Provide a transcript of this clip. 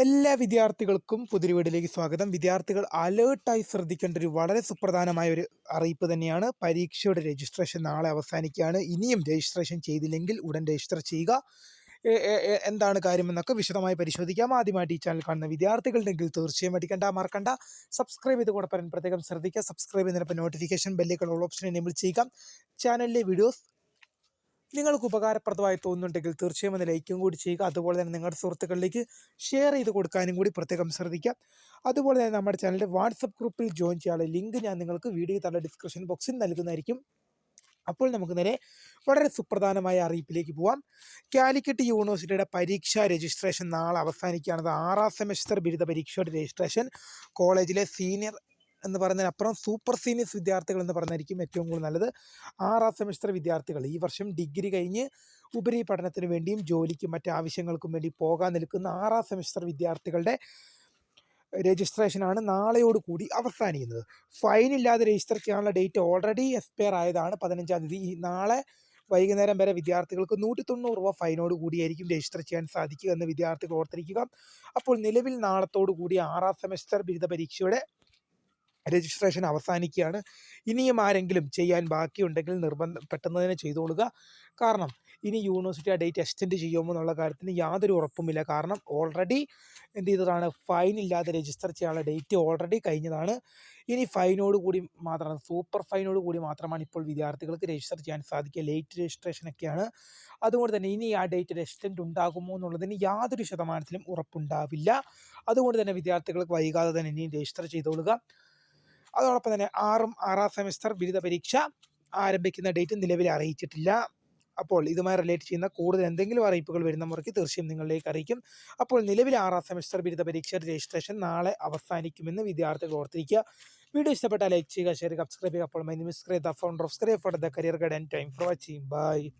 എല്ലാ വിദ്യാർത്ഥികൾക്കും പുതിയ വീഡിയോയിലേക്ക് സ്വാഗതം. വിദ്യാർത്ഥികൾ അലേർട്ടായി ശ്രദ്ധിക്കേണ്ട ഒരു വളരെ സുപ്രധാനമായ ഒരു അറിയിപ്പ് തന്നെയാണ്. പരീക്ഷയുടെ രജിസ്ട്രേഷൻ നാളെ അവസാനിക്കുകയാണ്. ഇനിയും രജിസ്ട്രേഷൻ ചെയ്തില്ലെങ്കിൽ ഉടൻ രജിസ്റ്റർ ചെയ്യുക. എന്താണ് കാര്യമെന്നൊക്കെ വിശദമായി പരിശോധിക്കാം. ആദ്യമായിട്ട് ഈ ചാനൽ കാണുന്ന വിദ്യാർത്ഥികളുണ്ടെങ്കിൽ തീർച്ചയായും അടിക്കണ്ട മറക്കണ്ട. സബ്സ്ക്രൈബ് ചെയ്ത് കൂടെ പ്രത്യേകം ശ്രദ്ധിക്കുക. സബ്സ്ക്രൈബ് ചെയ്യുന്നതിനൊപ്പം നോട്ടിഫിക്കേഷൻ ബെല്ലേക്കുള്ള ഓൾ ഓപ്ഷൻ എനേബിൾ ചെയ്യുക. ചാനലിലെ വീഡിയോസ് നിങ്ങൾക്ക് ഉപകാരപ്രദമായി തോന്നുന്നുണ്ടെങ്കിൽ തീർച്ചയായും ഒന്ന് ലൈക്കും കൂടി ചെയ്യുക. അതുപോലെ തന്നെ നിങ്ങളുടെ സുഹൃത്തുക്കളിലേക്ക് ഷെയർ ചെയ്ത് കൊടുക്കാനും കൂടി പ്രത്യേകം ശ്രദ്ധിക്കുക അതുപോലെ തന്നെ നമ്മുടെ ചാനലിന്റെ വാട്സപ്പ് ഗ്രൂപ്പിൽ ജോയിൻ ചെയ്യാനുള്ള ലിങ്ക് ഞാൻ നിങ്ങൾക്ക് വീഡിയോ തല ഡിസ്ക്രിപ്ഷൻ ബോക്സിൽ നൽകുന്നതായിരിക്കും. അപ്പോൾ നമുക്ക് നേരെ വളരെ സുപ്രധാനമായ അറിയിപ്പിലേക്ക് പോവാം. കാലിക്കറ്റ് യൂണിവേഴ്സിറ്റിയുടെ പരീക്ഷാ രജിസ്ട്രേഷൻ നാളെ അവസാനിക്കുകയാണത് ആറാം സെമസ്റ്റർ ബിരുദ പരീക്ഷയുടെ രജിസ്ട്രേഷൻ കോളേജിലെ സീനിയർ എന്ന് പറയുന്നതിനപ്പുറം സൂപ്പർ സീനിയർസ് വിദ്യാർത്ഥികൾ എന്ന് പറഞ്ഞായിരിക്കും ഏറ്റവും കൂടുതൽ നല്ലത്. ആറാം സെമിസ്റ്റർ വിദ്യാർത്ഥികൾ ഈ വർഷം ഡിഗ്രി കഴിഞ്ഞ് ഉപരി പഠനത്തിന് വേണ്ടിയും ജോലിക്കും മറ്റ് ആവശ്യങ്ങൾക്കും വേണ്ടി പോകാൻ നിൽക്കുന്ന ആറാം സെമിസ്റ്റർ വിദ്യാർത്ഥികളുടെ രജിസ്ട്രേഷനാണ് നാളെയോട് കൂടി അവസാനിക്കുന്നത്. ഫൈൻ ഇല്ലാതെ രജിസ്റ്റർ ചെയ്യാനുള്ള ഡേറ്റ് ഓൾറെഡി എക്സ്പയർ ആയതാണ്. പതിനഞ്ചാം തീയതി നാളെ വൈകുന്നേരം വരെ വിദ്യാർത്ഥികൾക്ക് നൂറ്റി തൊണ്ണൂറ് രൂപ ഫൈനോട് കൂടിയായിരിക്കും രജിസ്റ്റർ ചെയ്യാൻ സാധിക്കുക എന്ന് വിദ്യാർത്ഥികൾ ഓർത്തിരിക്കുക. അപ്പോൾ നിലവിൽ നാളത്തോടു കൂടി ആറാം സെമസ്റ്റർ ബിരുദ പരീക്ഷയുടെ രജിസ്ട്രേഷൻ അവസാനിക്കുകയാണ്. ഇനിയും ആരെങ്കിലും ചെയ്യാൻ ബാക്കിയുണ്ടെങ്കിൽ നിർബന്ധം പെട്ടെന്ന് തന്നെ ചെയ്തുകൊള്ളുക കാരണം ഇനി യൂണിവേഴ്സിറ്റി ആ ഡേറ്റ് എക്സ്റ്റെൻഡ് ചെയ്യുമോ എന്നുള്ള കാര്യത്തിന് യാതൊരു ഉറപ്പുമില്ല. കാരണം ഓൾറെഡി എന്ത് ചെയ്തതാണ്? ഫൈൻ ഇല്ലാതെ രജിസ്റ്റർ ചെയ്യാനുള്ള ഡേറ്റ് ഓൾറെഡി കഴിഞ്ഞതാണ്. ഇനി ഫൈനോട് കൂടി മാത്രമാണ് സൂപ്പർ ഫൈനോട് കൂടി മാത്രമാണ് ഇപ്പോൾ വിദ്യാർത്ഥികൾക്ക് രജിസ്റ്റർ ചെയ്യാൻ സാധിക്കുക. ലേറ്റ് രജിസ്ട്രേഷൻ ഒക്കെയാണ്. അതുകൊണ്ട് തന്നെ ഇനി ആ ഡേറ്റ് എക്സ്റ്റെൻഡ് ഉണ്ടാകുമോ എന്നുള്ളതിന് യാതൊരു ശതമാനത്തിലും ഉറപ്പുണ്ടാവില്ല. അതുകൊണ്ട് തന്നെ വിദ്യാർത്ഥികൾക്ക് വൈകാതെ തന്നെ ഇനിയും രജിസ്റ്റർ ചെയ്തോളുക. അതോടൊപ്പം തന്നെ ആറും ആറാം സെമിസ്റ്റർ ബിരുദ പരീക്ഷ ആരംഭിക്കുന്ന ഡേറ്റ് നിലവിൽ അറിയിച്ചിട്ടില്ല. അപ്പോൾ ഇതുമായി റിലേറ്റ് ചെയ്യുന്ന കൂടുതൽ എന്തെങ്കിലും അറിയിപ്പുകൾ വരുന്ന മുറയ്ക്ക് തീർച്ചയായും നിങ്ങളിലേക്ക് അറിയിക്കും. അപ്പോൾ നിലവിൽ ആറാം സെമിസ്റ്റർ ബിരുദ പരീക്ഷയുടെ രജിസ്ട്രേഷൻ നാളെ അവസാനിക്കുമെന്ന് വിദ്യാർത്ഥികൾ ഓർത്തിരിക്കുക. വീഡിയോ ഇഷ്ടപ്പെട്ടാൽ ലൈക്ക് ചെയ്യുക ഷെയർ സബ്സ്ക്രൈബ് ചെയ്യുക. അപ്പോൾ മൈ നിമിസ്ക്രേ the founder of സ്ക്രേ for the career guide and time for watching bye